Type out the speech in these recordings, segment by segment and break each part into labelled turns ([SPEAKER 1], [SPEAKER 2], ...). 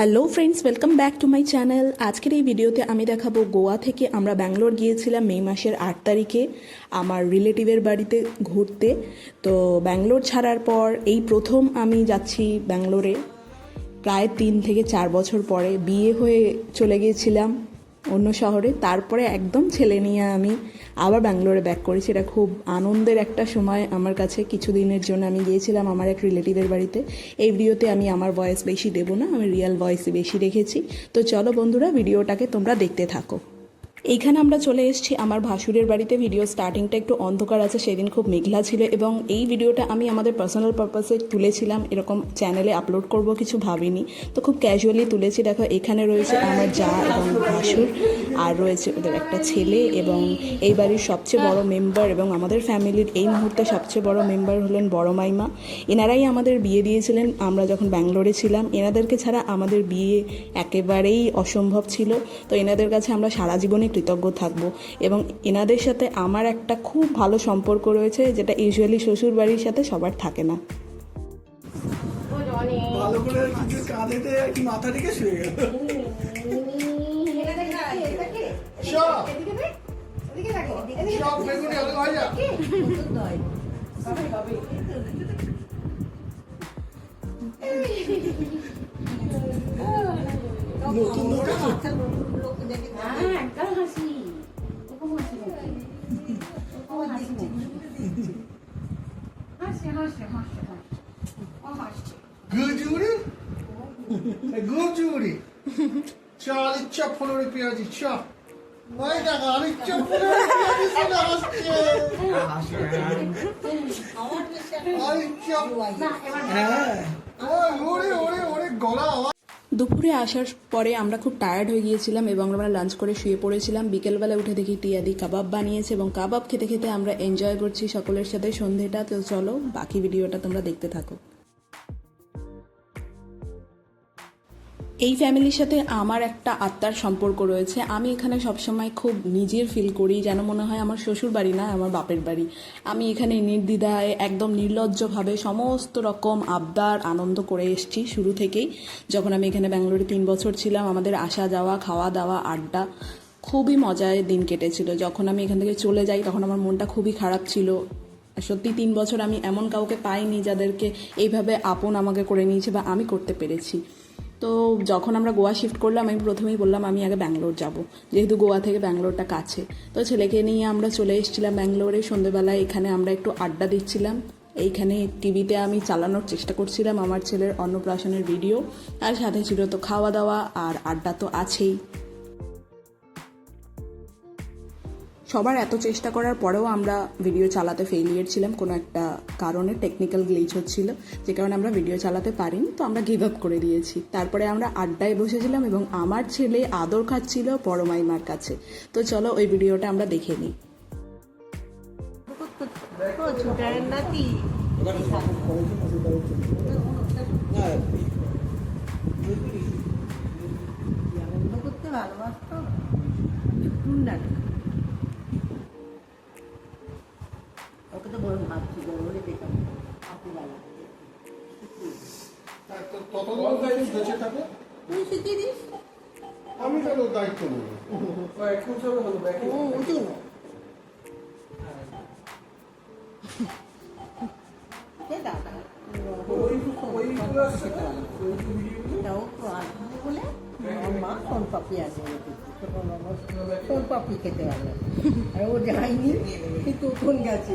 [SPEAKER 1] Hello friends welcome back to my channel আজকের এই ভিডিওতে আমি দেখাবো গোয়া থেকে আমরা ব্যাঙ্গালোর গিয়েছিলাম মে মাসের আট তারিখে আমার রিলেটিভের বাড়িতে ঘুরতে। তো ব্যাঙ্গালোর ছাড়ার পর এই প্রথম আমি যাচ্ছি ব্যাঙ্গালোরে। প্রায় তিন থেকে চার বছর পরে বিয়ে হয়ে চলে গিয়েছিলাম। অন্য শহরে। তারপরে একদম ছেলে নিয়ে আমি আবার ব্যাঙ্গালোরে ব্যাক করেছি। এটা খুব আনন্দের একটা সময় আমার কাছে। কিছুদিনের জন্য আমি গিয়েছিলাম আমার এক রিলেটিভের বাড়িতে। এই ভিডিওতে আমি আমার ভয়েস বেশি দেবো না, আমি রিয়েল ভয়েসই বেশি রেখেছি। তো চলো বন্ধুরা, ভিডিওটাকে তোমরা দেখতে থাকো। এইখানে আমরা চলে এসেছি। আমার ভাসুরের বাড়িতে ভিডিও স্টার্টিংটা একটু অন্ধকার আছে, সেদিন খুব মেঘলা ছিল এবং এই ভিডিওটা আমি আমাদের পার্সোনাল পারপাসে তুলেছিলাম। এরকম চ্যানেলে আপলোড করব কিছু ভাবিনি। তো খুব ক্যাজুয়ালি তুলেছি। দেখো, এখানে রয়েছে আমার যা এবং ভাসুর, আর রয়েছে ওদের একটা ছেলে এবং এই বাড়ির সবচেয়ে বড় মেম্বার এবং আমাদের ফ্যামিলির এই মুহূর্তে সবচেয়ে বড় মেম্বার হলেন বড় মাইমা। এনারাই আমাদের বিয়ে দিয়েছিলেন। আমরা যখন ব্যাঙ্গালোরে ছিলাম, এনাদেরকে ছাড়া আমাদের বিয়ে একেবারেই অসম্ভব ছিল। তো এনাদের কাছে আমরা সারা জীবনে কৃতজ্ঞ থাকব। এবং এনাদের সাথে আমার একটা খুব ভালো সম্পর্ক রয়েছে যেটা ইউজুয়ালি শ্বশুর বাড়ির সাথে সবার থাকে না।
[SPEAKER 2] ভালো করে কিছু কাঁধেতে আর কি মাথা রেখে শুয়ে গেল। সব সব বেগুনি আলু ভাজা নতুন দোকান গুজুরি? চাল ইচ্ছা পনেরো পেঁয়াজি চা ওই টাকা আর ইচ্ছা পনেরো পেঁয়াজি চলে আসছে আর ইচ্ছা হ্যাঁ। ওরে ওরে ওরে গলা
[SPEAKER 1] দুপুরে আসার পরে আমরা খুব টায়ার্ড হয়ে গিয়েছিলাম এবং আমরা লাঞ্চ করে শুয়ে পড়েছিলাম। বিকেলবেলা উঠে দেখি টিয়াদি কাবাব বানিয়েছে এবং কাবাব খেতে খেতে আমরা এনজয় করছি সকলের সাথে সন্ধেটা। তো চলো বাকি ভিডিওটা তোমরা দেখতে থাকো। এই ফ্যামিলির সাথে আমার একটা আত্মার সম্পর্ক রয়েছে। আমি এখানে সবসময় খুব নিজের ফিল করি, যেন মনে হয় আমার শ্বশুর বাড়ি না, আমার বাপের বাড়ি। আমি এখানে নির্দ্বিধায়, একদম নির্লজ্জভাবে সমস্ত রকম আবদার, আনন্দ করে এসেছি শুরু থেকেই। যখন আমি এখানে ব্যাঙ্গালোরে তিন বছর ছিলাম, আমাদের আসা যাওয়া, খাওয়া দাওয়া, আড্ডা খুবই মজায় দিন কেটেছিল। যখন আমি এখান থেকে চলে যাই, তখন আমার মনটা খুবই খারাপ ছিল। সত্যি তিন বছর আমি এমন কাউকে পাইনি, যাদেরকে এইভাবে আপন আমাকে করে নিয়েছে বা আমি করতে পেরেছি। তো যখন আমরা গোয়া শিফট করলাম, আমি প্রথমেই বললাম আমি আগে ব্যাঙ্গালোর যাব, যেহেতু গোয়া থেকে ব্যাঙ্গালোরটা কাছে। তো ছেলেকে নিয়ে আমরা চলে এসেছিলাম ব্যাঙ্গালোরে। সন্ধেবেলায় এখানে আমরা একটু আড্ডা দিচ্ছিলাম। এইখানে টিভিতে আমি চালানোর চেষ্টা করছিলাম আমার ছেলের অন্নপ্রাশনের ভিডিও। আর সাথে ছিল তো খাওয়া দাওয়া আর আড্ডা তো আছেই। সবার এত চেষ্টা করার পরেও আমরা ভিডিও চালাতে ফেলিয়ার ছিলাম কোনো একটা কারণে টেকনিক্যাল গ্লিচ হচ্ছিল যে কারণে আমরা ভিডিও চালাতে পারিনি তো আমরা গিভ আপ করে দিয়েছি। তারপরে আমরা আড্ডায় বসেছিলাম এবং আমার ছেলে আদর খাচ্ছিল পরমাইমার কাছে। তো চলো ওই ভিডিওটা আমরা দেখে নিই।
[SPEAKER 3] ছোটারের নাতি আনন্দ করতে ভালোবাসতো টুন্ডাটা ওকে তো বড় বড় হলে দেখতাম
[SPEAKER 2] ততদিন দায়িত্ব বেঁচে থাকে
[SPEAKER 3] তুই শিখিয়ে দিস
[SPEAKER 2] আমি কেন দায়িত্ব নেব
[SPEAKER 3] মা সোন পাপড়ি আছে সোন পাপড়ি খেতে পারবে আর ও যায়নি কিন্তু কোন গেছে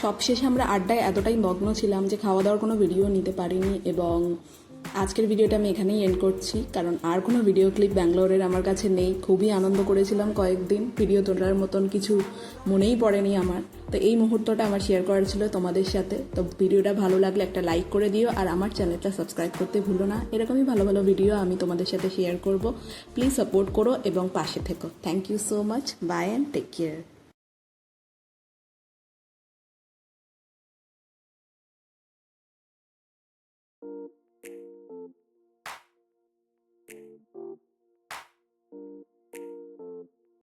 [SPEAKER 1] সবশেষে আমরা আড্ডায় এতটাই মগ্ন ছিলাম যে খাওয়া দাওয়ার কোনো ভিডিও নিতে পারিনি এবং আজকের ভিডিওটা আমি এখানেই এন্ড করছি, কারণ আর কোনো ভিডিও ক্লিপ ব্যাঙ্গালোরের আমার কাছে নেই। খুবই আনন্দ করেছিলাম কয়েকদিন ভিডিও তোলার মতন কিছু মনেই পড়েনি আমার। তো এই মুহূর্তটা আমার শেয়ার করার ছিল তোমাদের সাথে। তো ভিডিওটা ভালো লাগলে একটা লাইক করে দিও, আর আমার চ্যানেলটা সাবস্ক্রাইব করতে ভুলো না। এরকমই ভালো ভালো ভিডিও আমি তোমাদের সাথে শেয়ার করব। প্লিজ সাপোর্ট করো এবং পাশে থেকো। Thank you so much bye and take care